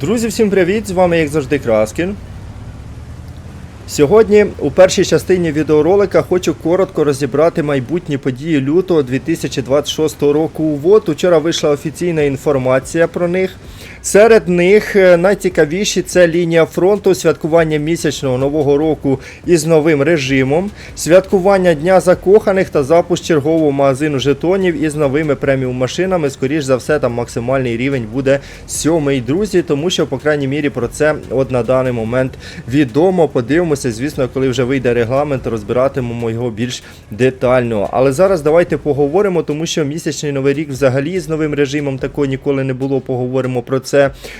Друзі, всім привіт! З вами, як завжди, Краскін. Сьогодні у першій частині відеоролика хочу коротко розібрати майбутні події лютого 2026 року у. Учора вийшла офіційна інформація про них. Серед них е, найцікавіші це лінія фронту, святкування місячного нового року із новим режимом, святкування Дня закоханих та запуск чергового магазину жетонів із новими преміум машинами. Скоріш за все, там максимальний рівень буде сьомий, друзі, тому що, по крайній мірі, про це от на даний момент відомо. Подивимося, звісно, коли вже вийде регламент, розбиратимемо його більш детально. Але зараз давайте поговоримо, тому що місячний новий рік взагалі з новим режимом такого ніколи не було. Поговоримо про це.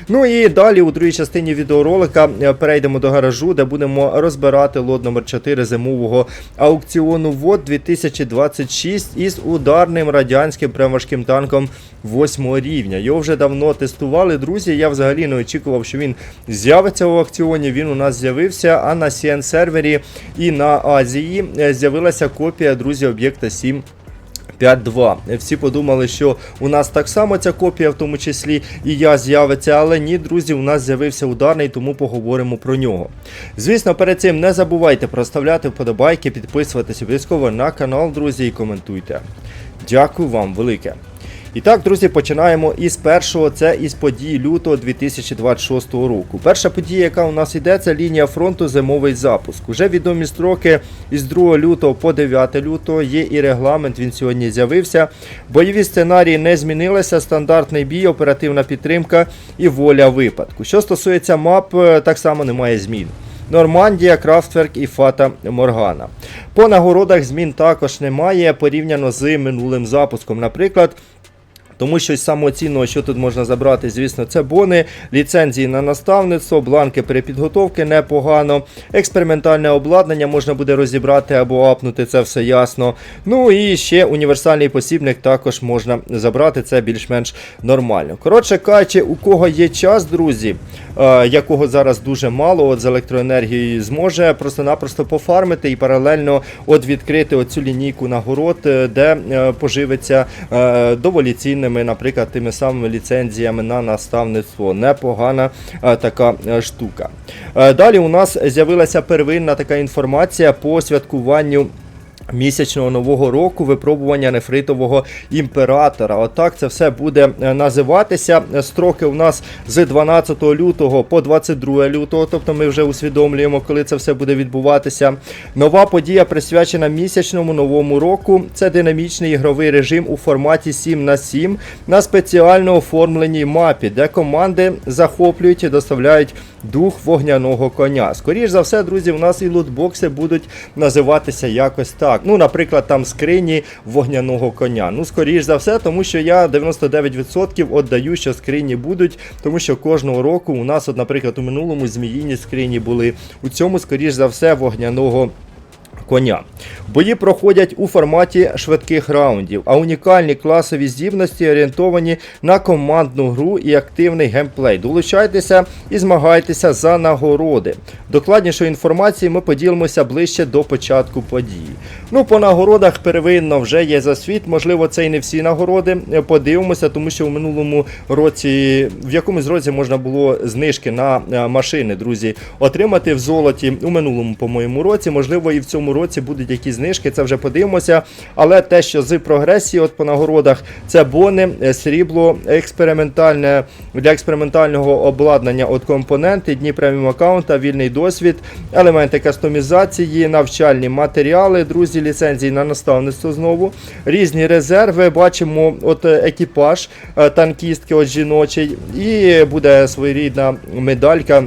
Ну і далі у другій частині відеоролика е, перейдемо до гаражу, де будемо розбирати лот номер 4 зимового аукціону ВОД 2026 із ударним радянським прям важким танком 8 рівня. Його вже давно тестували, друзі. Я взагалі не очікував, що він з'явиться в аукціоні. Він у нас з'явився, а на CN сервері і на Азії е, з'явилася копія, друзі, об'єкта 7. 5.2. Всі подумали, що у нас так само ця копія, в тому числі і я з'явиться, але ні, друзі, у нас з'явився ударний, тому поговоримо про нього. Звісно, перед цим не забувайте проставляти вподобайки, підписуватись обов'язково на канал, друзі, і коментуйте. Дякую вам велике. І так, друзі, починаємо із першого, це із подій лютого 2026 року. Перша подія, яка у нас йде, це лінія фронту зимовий запуск. Уже відомі строки із 2 лютого по 9 лютого є і регламент, він сьогодні з'явився. Бойові сценарії не змінилися, стандартний бій, оперативна підтримка і воля випадку. Що стосується мап, е, так само немає змін. Нормандія, Крафтверк і Фата Моргана. По нагородах змін також немає порівняно з минулим запуском. Наприклад, тому що самооцінного, що тут можна забрати, звісно, це бони, ліцензії на наставництво, бланки перепідготовки непогано, експериментальне обладнання можна буде розібрати або апнути, це все ясно. Ну і ще універсальний посібник також можна забрати, це більш-менш нормально. Коротше кажучи, у кого є час, друзі, е, якого зараз дуже мало, от з електроенергією зможе просто-напросто пофармити і паралельно от відкрити оцю лінійку нагород, е, де е, поживиться доволі цінними, наприклад, тими самими ліцензіями на наставництво. Непогана е, така е, штука. Е, Далі у нас з'явилася первинна така інформація по святкуванню. Місячного нового року випробування нефритового імператора. Отак це все буде е, називатися. Строки у нас з 12 лютого по 22 лютого, тобто ми вже усвідомлюємо, коли це все буде відбуватися. Нова подія присвячена місячному новому року. Це динамічний ігровий режим у форматі 7 на 7 на спеціально оформленій мапі, де команди захоплюють і доставляють дух вогняного коня. Скоріше за все, друзі, у нас і лутбокси будуть називатися якось так. Ну, наприклад, там скрині вогняного коня. Ну, скоріш за все, тому що я 99% віддаю, що скрині будуть, тому що кожного року у нас, от, наприклад, у минулому зміїні скрині були. У цьому, скоріш за все, вогняного коня. Бої проходять у форматі швидких раундів, а унікальні класові здібності орієнтовані на командну гру і активний геймплей. Долучайтеся і змагайтеся за нагороди. Докладнішої інформації ми поділимося ближче до початку події. Ну, по нагородах первинно вже є засвіт. Можливо, це і не всі нагороди. Подивимося, тому що в минулому році, в якомусь році можна було знижки на е, машини, друзі, отримати в золоті у минулому, по-моєму, році. Можливо, і в цьому році будуть якісь знижки, це вже подивимося. Але те, що з прогресії, от по нагородах, це бони, е, срібло, експериментальне для експериментального обладнання от компоненти, дні преміум аккаунта, вільний досвід, елементи кастомізації, навчальні матеріали, друзі, ліцензії на наставництво знову, різні резерви. Бачимо, от е, екіпаж е, танкістки, от жіночий, і буде своєрідна медалька.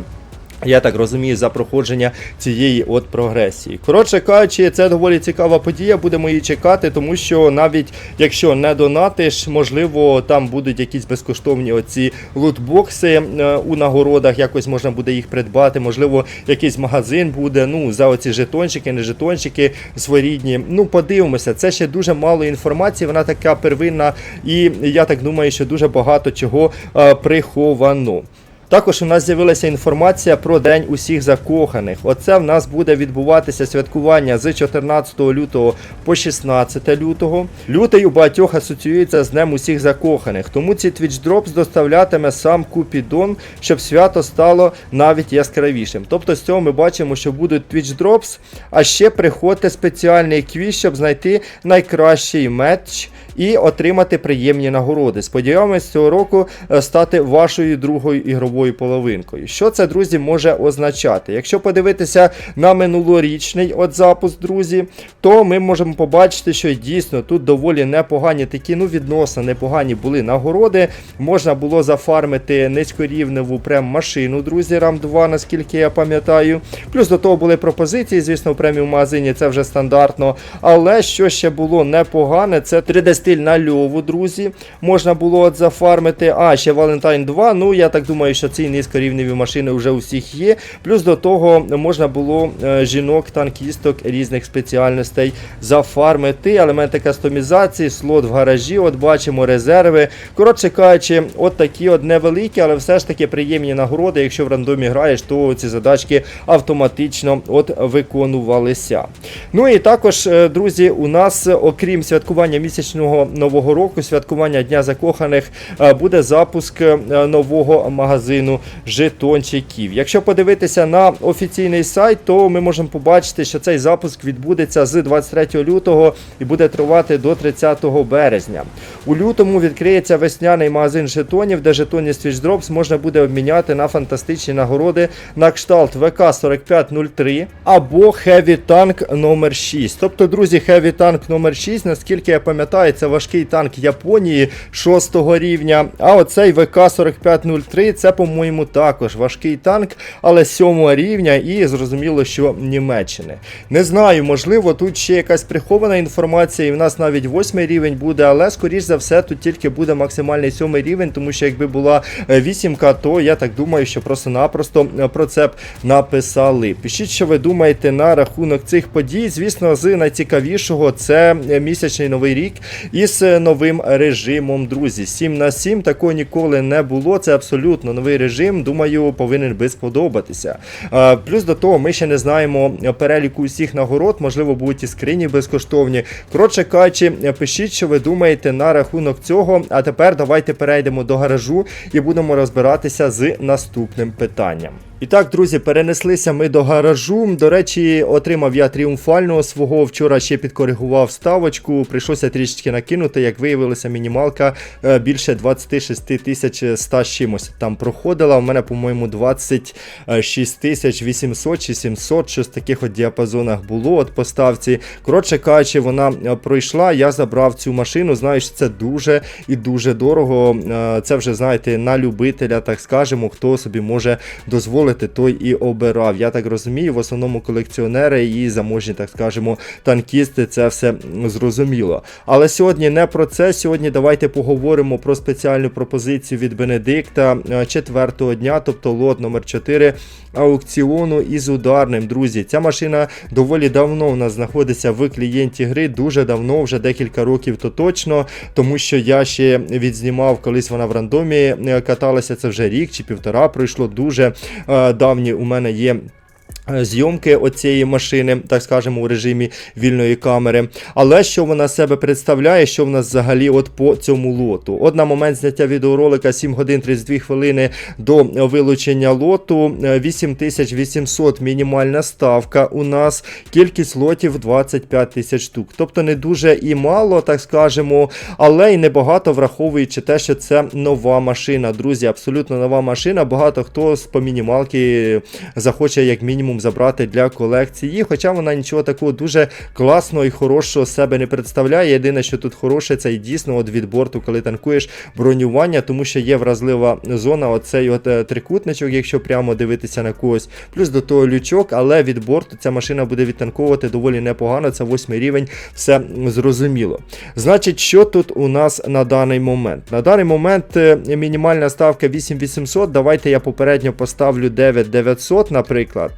Я так розумію, за проходження цієї от прогресії. Коротше кажучи, це доволі цікава подія. Будемо її чекати, тому що навіть якщо не донатиш, можливо, там будуть якісь безкоштовні оці лутбокси е, у нагородах. Якось можна буде їх придбати. Можливо, якийсь магазин буде. Ну за оці жетончики, не жетончики своєрідні. Ну, подивимося. Це ще дуже мало інформації. Вона така первинна, і я так думаю, що дуже багато чого е, приховано. Також у нас з'явилася інформація про День усіх закоханих. Оце в нас буде відбуватися святкування з 14 лютого по 16 лютого. Лютий у багатьох асоціюється з Днем усіх закоханих. Тому ці Twitch Drops доставлятиме сам Купідон, щоб свято стало навіть яскравішим. Тобто з цього ми бачимо, що будуть Twitch Drops, а ще приходьте спеціальний квіз, щоб знайти найкращий матч і отримати приємні нагороди. Сподіваємось цього року е, стати вашою другою ігровою половинкою. Що це, друзі, може означати? Якщо подивитися на минулорічний от запуск, друзі, то ми можемо побачити, що дійсно тут доволі непогані такі, ну відносно непогані були нагороди. Можна було зафармити низькорівневу прем машину, друзі, RAM 2, наскільки я пам'ятаю. Плюс до того були пропозиції, звісно, в преміум магазині це вже стандартно. Але що ще було непогане, це 3D-стиль на льову, друзі. Можна було от зафармити. А, ще Valentine 2. Ну, я так думаю, що ці низькорівневі машини вже у всіх є. Плюс до того можна було е, жінок-танкісток різних спеціальностей зафармити. Елементи кастомізації, слот в гаражі, от бачимо резерви. Коротше кажучи, от такі от невеликі, але все ж таки приємні нагороди. Якщо в рандомі граєш, то ці задачки автоматично от виконувалися. Ну і також, е, друзі, у нас, окрім святкування місячного нового року, святкування Дня закоханих, е, буде запуск е, нового магазину жетончиків. Якщо подивитися на офіційний сайт, то ми можемо побачити, що цей запуск відбудеться з 23 лютого і буде тривати до 30 березня. У лютому відкриється весняний магазин жетонів, де жетоні Switch Drops можна буде обміняти на фантастичні нагороди на кшталт ВК 4503 або Heavy Tank номер 6. Тобто, друзі, Heavy Tank номер 6, наскільки я пам'ятаю, це важкий танк Японії 6 рівня. А оцей ВК 4503 це, по-моєму, також важкий танк, але 7 рівня і зрозуміло, що Німеччини. Не знаю, можливо, тут ще якась прихована інформація, і в нас навіть 8 рівень буде, але скоріш за все тут тільки буде максимальний 7 рівень, тому що якби була е, вісімка, то я так думаю, що просто-напросто е, про це б написали. Пишіть, що ви думаєте на рахунок цих подій. Звісно, з найцікавішого це е, місячний новий рік із е, новим режимом, друзі. 7 на 7 такого ніколи не було. Це абсолютно новий режим. Думаю, повинен би сподобатися. Плюс до того, ми ще не знаємо переліку усіх нагород, можливо, будуть і скрині безкоштовні. Коротше кажучи, пишіть, що ви думаєте на рахунок цього. А тепер давайте перейдемо до гаражу і будемо розбиратися з наступним питанням. І так, друзі, перенеслися ми до гаражу. До речі, отримав я тріумфального свого. Вчора ще підкоригував ставочку. Прийшлося трішечки накинути. Як виявилося, мінімалка е, більше 26 тисяч 100 чимось там проходила. У мене, по-моєму, 26 тисяч 800 чи 700, щось в таких от діапазонах було от поставці. Коротше кажучи, вона е, пройшла. Я забрав цю машину. Знаю, це дуже і дуже дорого. Е, Це вже, знаєте, на любителя, так скажемо, хто собі може дозволити, той і обирав. Я так розумію, в основному колекціонери і заможні, так скажемо, танкісти, це все зрозуміло. Але сьогодні не про це. Сьогодні давайте поговоримо про спеціальну пропозицію від Бенедикта е, четвертого дня, тобто лот номер 4 аукціону із ударним. Друзі, ця машина доволі давно у нас знаходиться в клієнті гри, дуже давно, вже декілька років то точно, тому що я ще відзнімав, колись вона в рандомі е, каталася, це вже рік чи півтора пройшло. Дуже е, давні у мене є. Е, Зйомки оцієї машини, так скажемо, у режимі вільної камери. Але що вона себе представляє, що в нас взагалі от по цьому лоту? От на момент зняття відеоролика 7 годин 32 хвилини до вилучення лоту, е, 8800 мінімальна ставка у нас, кількість лотів 25 тисяч штук. Тобто не дуже і мало, так скажемо, але й небагато враховуючи те, що це нова машина. Друзі, абсолютно нова машина. Багато хто з по мінімалки захоче як мінімум забрати для колекції. Хоча вона нічого такого дуже класного і хорошого себе не представляє. Єдине, що тут хороше, це і дійсно от від борту, коли танкуєш бронювання, тому що є вразлива зона, оцей от е, трикутничок, якщо прямо дивитися на когось. Плюс до того лючок, але від борту ця машина буде відтанковувати доволі непогано. Це восьмий рівень, все зрозуміло. Значить, що тут у нас на даний момент? На даний момент е, мінімальна ставка 8800. Давайте я попередньо поставлю 9900, наприклад.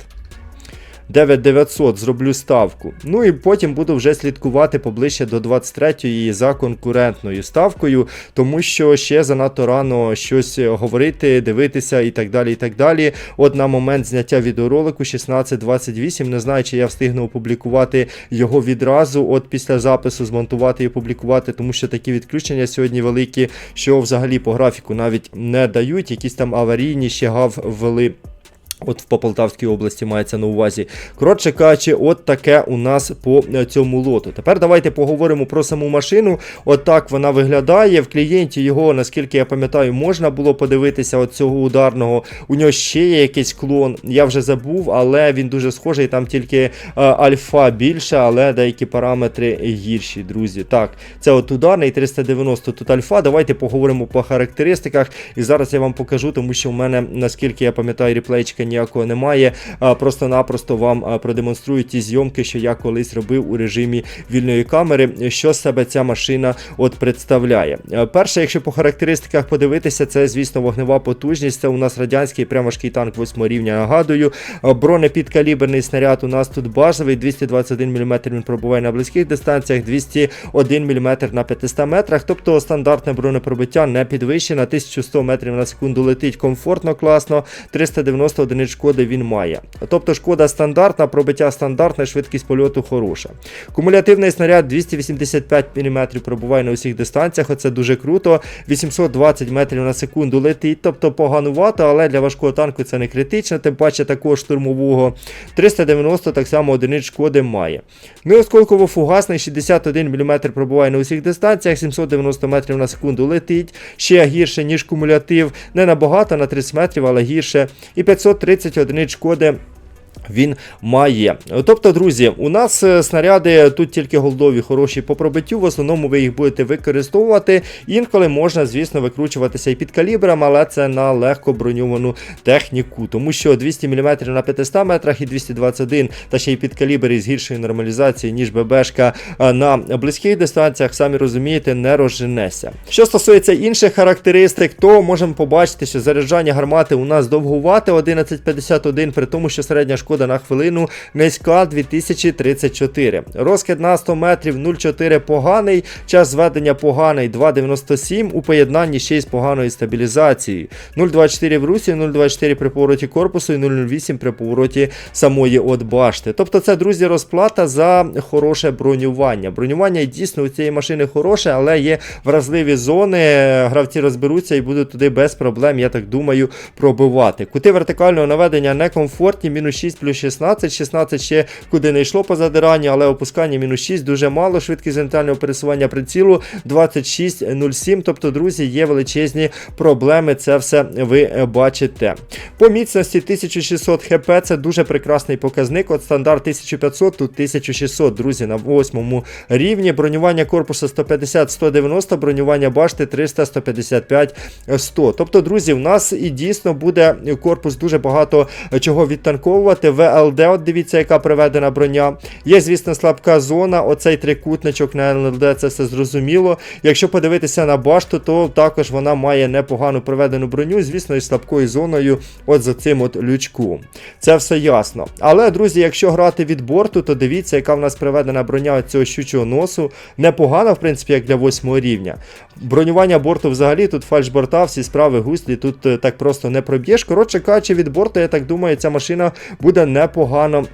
9900 зроблю ставку. Ну і потім буду вже слідкувати поближче до 23-ї за конкурентною ставкою, тому що ще занадто рано щось говорити, дивитися і так далі. і так далі. От на момент зняття відеоролику 16.28, не знаю, чи я встигну опублікувати його відразу, от після запису змонтувати і опублікувати, тому що такі відключення сьогодні великі, що взагалі по графіку навіть не дають. Якісь там аварійні ще гав ввели. От в Полтавській області мається на увазі. Коротше кажучи, от таке у нас по е, цьому лоту. Тепер давайте поговоримо про саму машину. От так вона виглядає. В клієнті його, наскільки я пам'ятаю, можна було подивитися от цього ударного. У нього ще є якийсь клон. Я вже забув, але він дуже схожий. Там тільки е, альфа більше, але деякі параметри гірші, друзі. Так, це от ударний 390 тут альфа. Давайте поговоримо по характеристиках. І зараз я вам покажу, тому що в мене, наскільки я пам'ятаю, реплейчика ніякого немає. Просто-напросто вам продемонструю ті зйомки, що я колись робив у режимі вільної камери, що себе ця машина от представляє. Перше, якщо по характеристиках подивитися, це, звісно, вогнева потужність. Це у нас радянський прям важкий танк 8 рівня. Нагадую, бронепідкаліберний снаряд у нас тут базовий, 221 мм він пробуває на близьких дистанціях, 201 мм на 500 метрах. Тобто стандартне бронепробиття не підвищено, 1100 метрів на секунду летить комфортно, класно, 390 одиниць шкоди він має. Тобто шкода стандартна, пробиття стандартне, швидкість польоту хороша. Кумулятивний снаряд 285 мм пробуває на усіх дистанціях, оце дуже круто. 820 метрів на секунду летить, тобто поганувато, але для важкого танку це не критично, тим паче такого штурмового. 390 так само одиниць шкоди має. Ну і осколково-фугасний 61 мм пробуває на усіх дистанціях, 790 метрів на секунду летить, ще гірше, ніж кумулятив, не набагато на 30 метрів, але гірше. І 530 одиниць шкоди. Він має. Тобто, друзі, у нас е, снаряди тут тільки голдові, хороші по пробиттю. В основному ви їх будете використовувати. Інколи можна, звісно, викручуватися і під калібром, але це на легко броньовану техніку. Тому що 200 мм на 500 метрах і 221, та ще й під калібр із гіршою нормалізацією, ніж ББшка е, на близьких дистанціях, самі розумієте, не розженеся. Що стосується інших характеристик, то можемо побачити, що заряджання гармати у нас довгувате 1151, при тому, що середня шкода на хвилину низька 2034. Розкид на 100 метрів 0,4 поганий, час зведення поганий 2,97 у поєднанні ще й з поганою стабілізацією. 0,24 в русі, 0,24 при повороті корпусу і 0,08 при повороті самої от башти. Тобто це, друзі, розплата за хороше бронювання. Бронювання дійсно у цієї машини хороше, але є вразливі зони. Гравці розберуться і будуть туди без проблем, я так думаю, пробивати. Кути вертикального наведення некомфортні, мінус 6 плюс 16. 16 ще куди не йшло по задиранню, але опускання мінус 6 дуже мало. Швидкість горизонтального пересування прицілу 26,07. Тобто, друзі, є величезні проблеми. Це все ви бачите. По міцності 1600 хп це дуже прекрасний показник. От стандарт 1500, тут 1600, друзі, на восьмому рівні. Бронювання корпусу 150-190, бронювання башти 300-155-100. Тобто, друзі, в нас і дійсно буде корпус дуже багато чого відтанковувати. ВЛД, от дивіться, яка приведена броня. Є, звісно, слабка зона. Оцей трикутничок на ЛЛД, це все зрозуміло. Якщо подивитися на башту, то також вона має непогану проведену броню, звісно, із слабкою зоною, от за цим от лючком. Це все ясно. Але, друзі, якщо грати від борту, то дивіться, яка в нас приведена броня цього щучого носу. Непогана, в принципі, як для 8 рівня. Бронювання борту взагалі, тут фальшборта, всі справи гуслі, тут е, так просто не проб'єш. Коротше кажучи, від борту, я так думаю, ця машина буде непогано.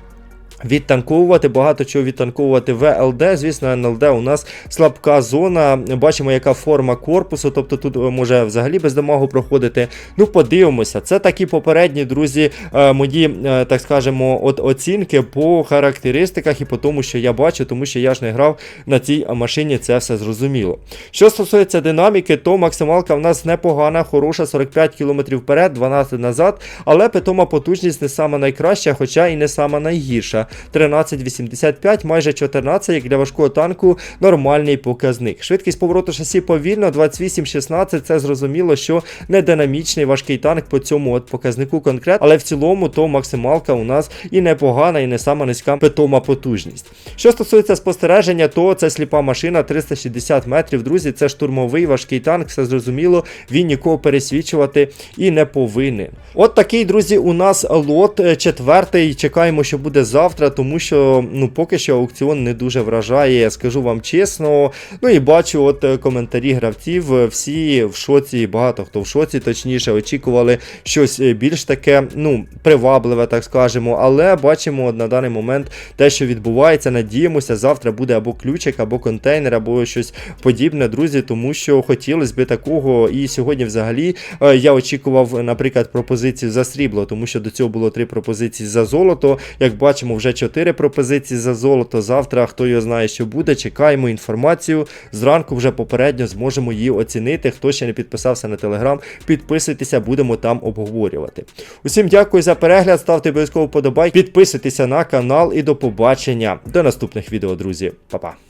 Відтанковувати, багато чого відтанковувати ВЛД. Звісно, НЛД у нас слабка зона. Бачимо, яка форма корпусу, тобто тут може взагалі без дамагу проходити. Ну, подивимося. Це такі попередні, друзі, е, мої, е, так скажемо, от оцінки по характеристиках і по тому, що я бачу, тому що я ж не грав на цій машині, це все зрозуміло. Що стосується динаміки, то максималка в нас непогана, хороша, 45 км вперед, 12 назад, але питома потужність не сама найкраща, хоча і не сама найгірша. 13,85, майже 14, як для важкого танку, нормальний показник. Швидкість повороту шасі повільно, 28,16, це зрозуміло, що не динамічний важкий танк по цьому от показнику конкретно, але в цілому то максималка у нас і непогана, і не сама низька питома потужність. Що стосується спостереження, то це сліпа машина 360 метрів. Друзі, це штурмовий важкий танк, все зрозуміло, він нікого пересвічувати і не повинен. От такий, друзі, у нас лот е, четвертий. Чекаємо, що буде завтра, тому що ну поки що аукціон не дуже вражає, скажу вам чесно. Ну і бачу, от е, коментарі гравців, е, всі в шоці, багато хто в шоці, точніше, очікували щось е, більш таке, ну, привабливе, так скажемо. Але бачимо на даний момент те, що відбувається. Надіємося, завтра буде або ключик, або контейнер, або щось подібне, друзі, тому що хотілося б такого. І сьогодні, взагалі, я очікував, наприклад, пропозицію за срібло, тому що до цього було три пропозиції за золото. Як бачимо, вже чотири пропозиції за золото. Завтра хто його знає, що буде. Чекаємо інформацію. Зранку вже попередньо зможемо її оцінити. Хто ще не підписався на телеграм, підписуйтеся, будемо там обговорювати. Усім дякую за перегляд. Ставте обов'язково подобайки, підписуйтеся на канал і до побачення. До наступних відео, друзі. Па-па.